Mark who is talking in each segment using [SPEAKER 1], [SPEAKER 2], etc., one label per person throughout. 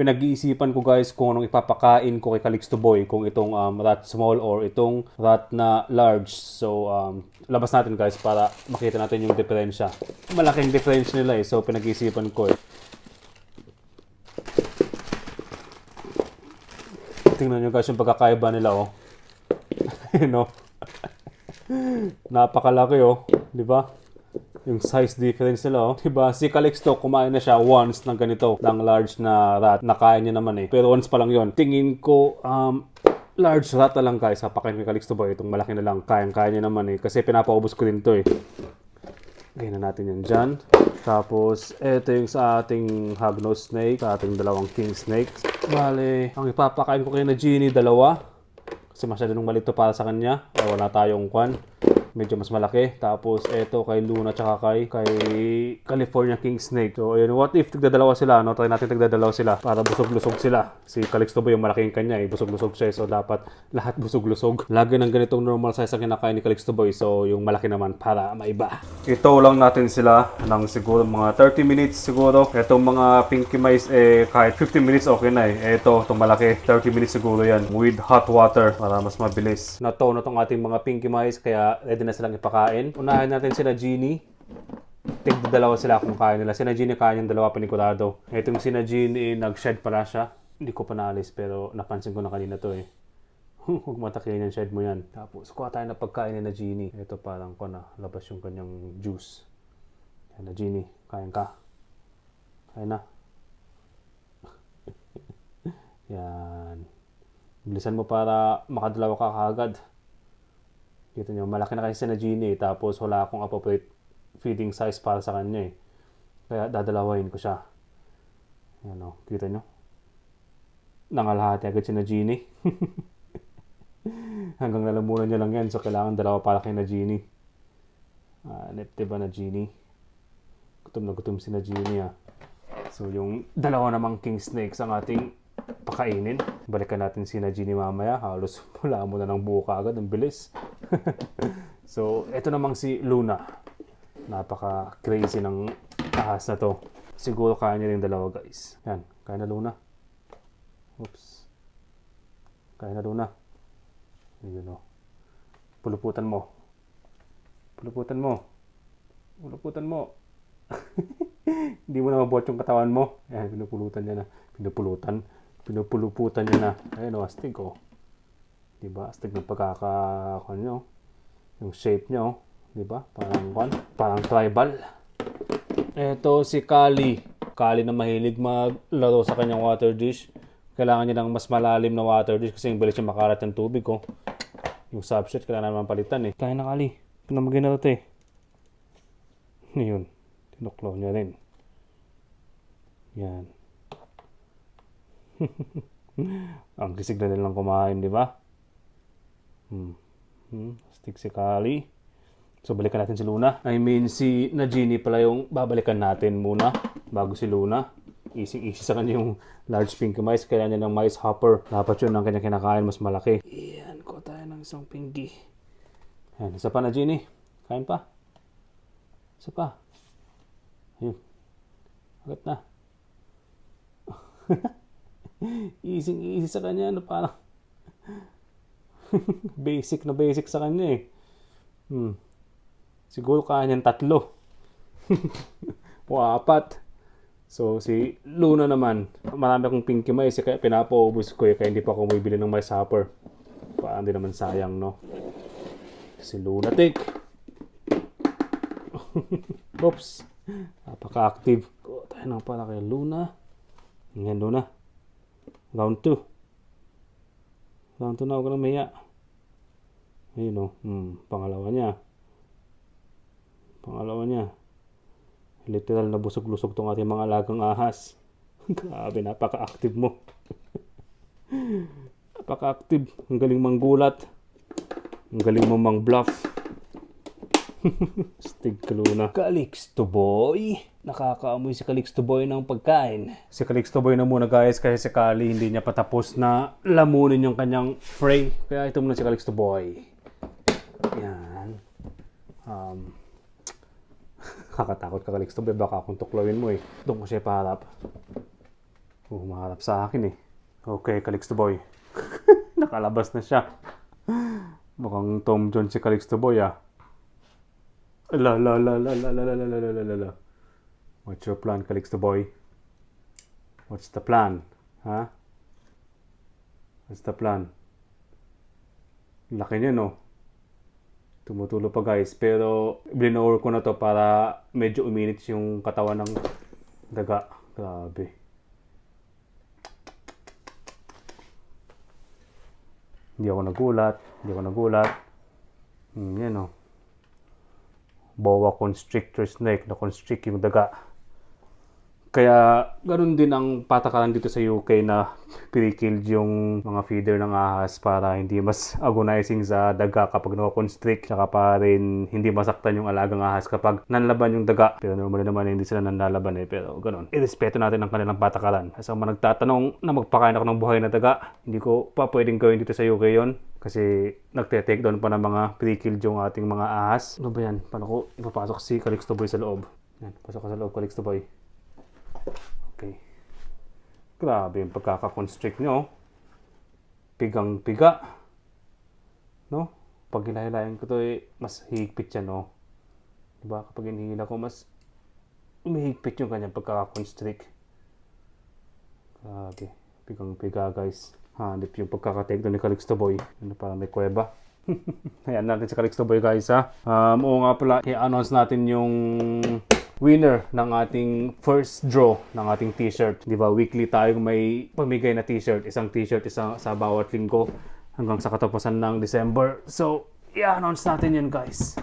[SPEAKER 1] pinag-iisipan ko guys kung anong ipapakain ko kay Calixto Boy, kung itong um, rat small or itong rat na large. So, um, labas natin guys para makita natin yung diferensya. Malaking difference nila eh, so pinag-iisipan ko eh. Tingnan nyo guys yung pagkakaiba nila oh. you know? Napakalaki oh, di ba? Yung size difference nila oh. Di ba? Si Calixto kumain na siya once ng ganito, ng large na rat. Nakain niya naman eh. Pero once pa lang yon. Tingin ko um large rat na lang guys. Hapakain kay Calixto boy. Itong malaki na lang. Kayang-kaya niya naman eh. Kasi pinapaubos ko din to eh. Lagyan na natin yan dyan. Tapos, eto yung sa ating hognose snake, sa ating dalawang king snake. Bale, ang ipapakain ko kay na Genie, dalawa. Kasi masyado nung malito para sa kanya. Eh, wala tayong kwan. Medyo mas malaki. Tapos, eto kay Luna tsaka kay, kay California King Snake. So, ayun. What if tigdadalawa sila? No? Try natin tigdadalawa sila para busog-lusog sila. Si Calixto Boy yung malaking kanya eh. Busog-lusog siya. eh. So, dapat lahat busog-lusog. Lagi ng ganitong normal size ang kinakain ni Calixto Boy. So, yung malaki naman para maiba. Ito lang natin sila ng siguro mga 30 minutes siguro. Itong mga pinky mice eh kahit 15 minutes okay na eh. Ito, itong malaki 30 minutes siguro yan with hot water para mas mabilis. Nato na tong ating mga pinky mice kaya ready na silang ipakain. Unahin natin sila Genie. Tigda dalawa sila kung kaya nila. Sina Genie kaya yung dalawa panigurado. Itong sina Genie nag-shed pala siya. Hindi ko pa naalis pero napansin ko na kanina to eh. Huwag matakihin yung shed mo yan. Tapos, kuha tayo na pagkain na Genie. Ito parang ko na, labas yung kanyang juice. Yan na Genie, kain ka. Kain na. Yan. Bilisan mo para makadalawa ka kagad. Kita nyo, malaki na kasi na Genie. Tapos wala akong appropriate feeding size para sa kanya eh. Kaya dadalawahin ko siya. Yan o, kita nyo. Nangalahati agad siya na Genie. Hanggang lalamunan niya lang yan. So, kailangan dalawa para kay na Genie. Ah, uh, diba na Genie? Gutom na gutom si na Genie ah. So, yung dalawa namang king snakes ang ating pakainin. Balikan natin si na Genie mamaya. Halos wala mo na ng buka agad. Ang bilis. so, eto namang si Luna. Napaka-crazy ng ahas na to. Siguro kaya niya rin dalawa guys. Yan. Kaya na Luna. Oops. Kaya na Luna. Ayun o. Puluputan mo. Puluputan mo. Puluputan mo. Hindi mo na mabuhat yung katawan mo. Ayan, pinupulutan niya na. Pinupulutan. Pinupuluputan niya na. Ayun o, astig o. Diba? Astig ng pagkaka... Ano, yung shape niya o. Diba? Parang, one, parang tribal. Ito si Kali. Kali na mahilig maglaro sa kanyang water dish. Kailangan niya ng mas malalim na water dish kasi yung bilis siya makalat ng tubig ko. Yung substrate kailangan naman palitan eh. Kaya na Kali. Pinamagay na ito eh. Yun. Tinuklaw niya rin. Yan. Ang kisig na nilang kumain, di ba? Hmm. Hmm. Stick si Kali. So, balikan natin si Luna. I mean, si Najini pala yung babalikan natin muna bago si Luna. Easy-easy sa kanya yung large pink mice. Kaya niya ng mice hopper. Dapat yun ang kanya kinakain mas malaki. Yan, kuha tayo ng isang pinky. Yan, isa pa na Genie. Kain pa. Isa pa. Ayun. Agad na. easy easy sa kanya. Ano parang basic na basic sa kanya eh. Hmm. Siguro kaya niyang tatlo. o apat. So, si Luna naman, marami akong pinky mice, kaya pinapaubos ko eh, kaya hindi pa ako bumibili ng mice hopper. Parang di naman sayang, no? Si Lunatic. Oops. Napaka-active. Ko tayo na para kay Luna. Ngayon, Luna. Round 2. Round 2 na ako ng maya. Ayun, no? Hmm, pangalawa niya. Pangalawa niya. Literal na busog-lusog tong ating mga alagang ahas. Grabe, napaka-active mo. napaka-active. Ang galing manggulat. Ang galing mo mang bluff. Stig ka Luna. Calixto Boy. Nakakaamoy si Calixto Boy ng pagkain. Si Calixto Boy na muna guys kasi si Kali hindi niya patapos na lamunin yung kanyang fray. Kaya ito muna si Calixto Boy. Yan. Um, Kakatakot ka Calixto Boy. Baka akong tuklawin mo eh. Doon ko siya paharap. Humaharap sa akin eh. Okay, Calixto Boy. Nakalabas na siya. Mukhang Tom John si Calixto Boy ah. La la la la la la la la la la la. What's your plan, Calixto Boy? What's the plan? Ha? What's the plan? Laki niya no? Tumutulo pa guys. Pero blinower ko na to para medyo uminit yung katawan ng daga. Grabe. Hindi ako nagulat. Hindi ako nagulat. Hmm, yan o. Boa constrictor snake na constrict yung daga. Kaya ganun din ang patakaran dito sa UK na pinikilled yung mga feeder ng ahas para hindi mas agonizing sa daga kapag nakakonstrict tsaka pa rin hindi masaktan yung alagang ahas kapag nanlaban yung daga. Pero normally naman hindi sila nanlalaban eh. Pero ganun. Irespeto natin ang kanilang patakaran. Sa mga nagtatanong na magpakain ako ng buhay na daga, hindi ko pa pwedeng gawin dito sa UK yon kasi nagte-take down pa ng mga pre-killed yung ating mga ahas. Ano ba yan? Paano ko ipapasok si Calixto Boy sa loob? Yan, pasok ka sa loob, Calixto Boy. Okay. Grabe yung pagkakakonstrict nyo. Pigang-piga. No? Pag hilahilayan ko to eh, mas higpit siya, no? Diba? Kapag hinihila ko, mas umihigpit yung kanyang pagkakakonstrict. Grabe. Pigang-piga, guys. Hanip yung pagkakatake doon ni Calixto Boy. Ano parang may kuweba. Ayan natin si Calixto Boy, guys, ha? Um, oo nga pala, i-announce natin yung winner ng ating first draw ng ating t-shirt. Di ba, weekly tayong may pamigay na t-shirt. Isang t-shirt isang, sa bawat linggo hanggang sa katapusan ng December. So, i-announce natin yan guys.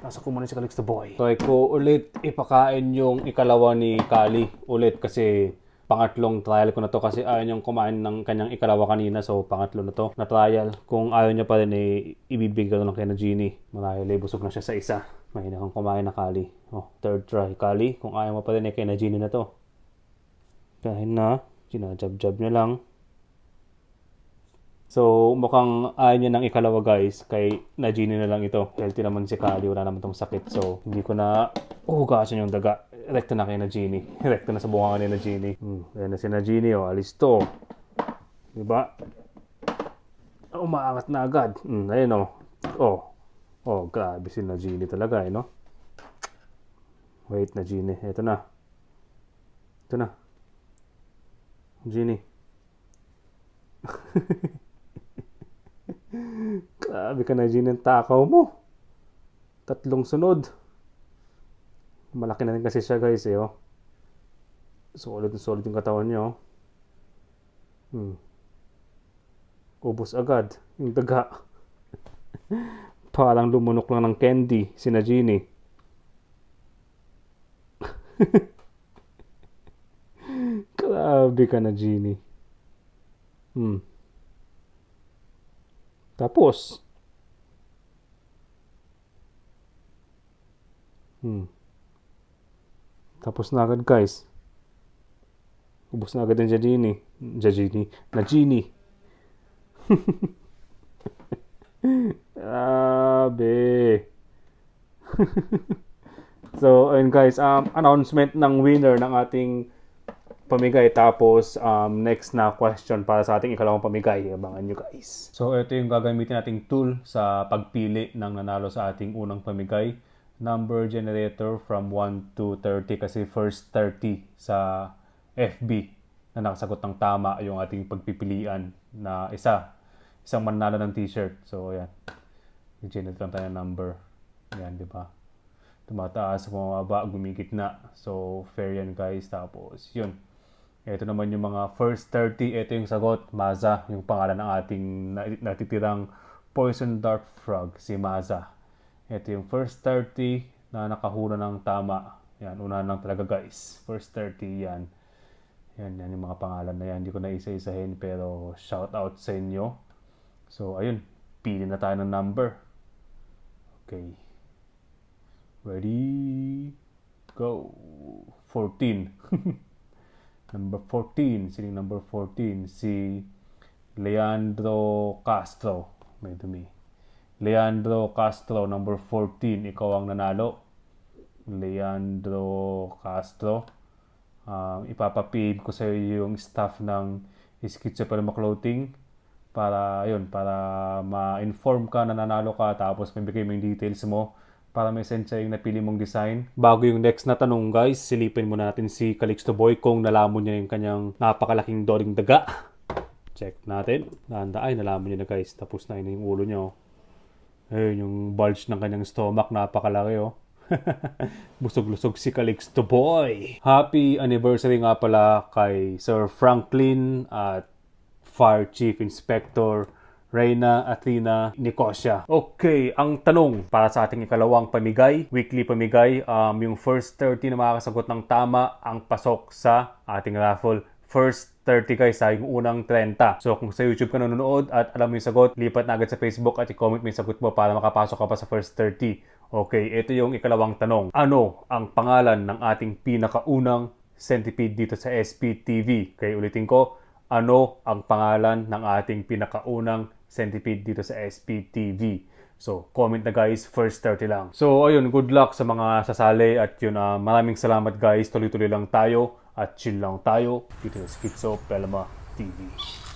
[SPEAKER 1] Nasa ko muna si Calixto Boy. Try ko ulit ipakain yung ikalawa ni Kali ulit kasi pangatlong trial ko na to kasi ayaw niyang kumain ng kanyang ikalawa kanina so pangatlo na to na trial kung ayaw niya pa rin eh ibibigay ko lang kay na Genie marahil busog na siya sa isa mahina kang kumain na Kali oh third try Kali kung ayaw mo pa rin eh kay na Genie na to kahit na ginajab-jab niya lang So, mukhang ayaw niya ng ikalawa guys. Kay Najini na lang ito. Healthy naman si Kali. Wala naman tong sakit. So, hindi ko na uhugasan yung daga. Rekta na kay Najini. Rekta na sa bunga ni Najini. Hmm, ayan na si Najini. Oh, alis to. Diba? Umaangat na agad. Hmm, ayun oh. Oh. Oh, grabe si Najini talaga eh, no? Wait, Najini. Ito na. Ito na. Genie. Grabe ka na Gene ng takaw mo. Tatlong sunod. Malaki na rin kasi siya guys eh oh. Solid na solid yung katawan niya oh. Hmm. Ubus agad yung daga. Parang lumunok lang ng candy si na Genie. Grabe ka na Genie. Hmm. Tapos, hmm. Tapos na agad guys. Ubus na agad ang Jajini. Jajini. Najini. Grabe. so, ayun guys, um, announcement ng winner ng ating pamigay. Tapos, um, next na question para sa ating ikalawang pamigay. Abangan nyo guys. So, ito yung gagamitin nating tool sa pagpili ng nanalo sa ating unang pamigay. Number generator from 1 to 30 kasi first 30 sa FB na nakasagot ng tama yung ating pagpipilian na isa. Isang manalo ng t-shirt. So, ayan. I-generate lang tayo ng number. Ayan, di ba? Tumataas, bumababa, gumigitna. So, fair yan guys. Tapos, yun. Ito naman yung mga first 30. Ito yung sagot. Maza, yung pangalan ng ating natitirang poison dart frog, si Maza. Ito yung first 30 na nakahula ng tama. Yan, unahan lang talaga guys. First 30, yan. Yan, yan yung mga pangalan na yan. Hindi ko na isa-isahin pero shout out sa inyo. So, ayun. Pili na tayo ng number. Okay. Ready? Go. 14. Number 14, sining number 14, si Leandro Castro. May dumi. Leandro Castro, number 14, ikaw ang nanalo. Leandro Castro. Um, ipapapave ko sa yung staff ng Schizophrenia Clothing para yun para ma-inform ka na nanalo ka tapos may bigay mo yung details mo para may send yung napili mong design. Bago yung next na tanong guys, silipin muna natin si Calixto Boy kung nalaman niya yung kanyang napakalaking doring daga. Check natin. Nanda ay nalaman niya na guys. Tapos na yun yung ulo niya oh. Ayun yung bulge ng kanyang stomach napakalaki oh. Busog-lusog si Calixto Boy. Happy anniversary nga pala kay Sir Franklin at Fire Chief Inspector Reyna Athena Nicosia. Okay, ang tanong para sa ating ikalawang pamigay, weekly pamigay, um, yung first 30 na makakasagot ng tama ang pasok sa ating raffle. First 30 guys ha, yung unang 30. So kung sa YouTube ka nanonood at alam mo yung sagot, lipat na agad sa Facebook at i-comment mo yung sagot mo para makapasok ka pa sa first 30. Okay, ito yung ikalawang tanong. Ano ang pangalan ng ating pinakaunang centipede dito sa SPTV? Okay, ulitin ko, ano ang pangalan ng ating pinakaunang centipede dito sa SPTV? So, comment na guys, first 30 lang. So, ayun, good luck sa mga sasali at yun, ah, maraming salamat guys. Tuloy-tuloy lang tayo at chill lang tayo dito sa Schizo Pelma TV.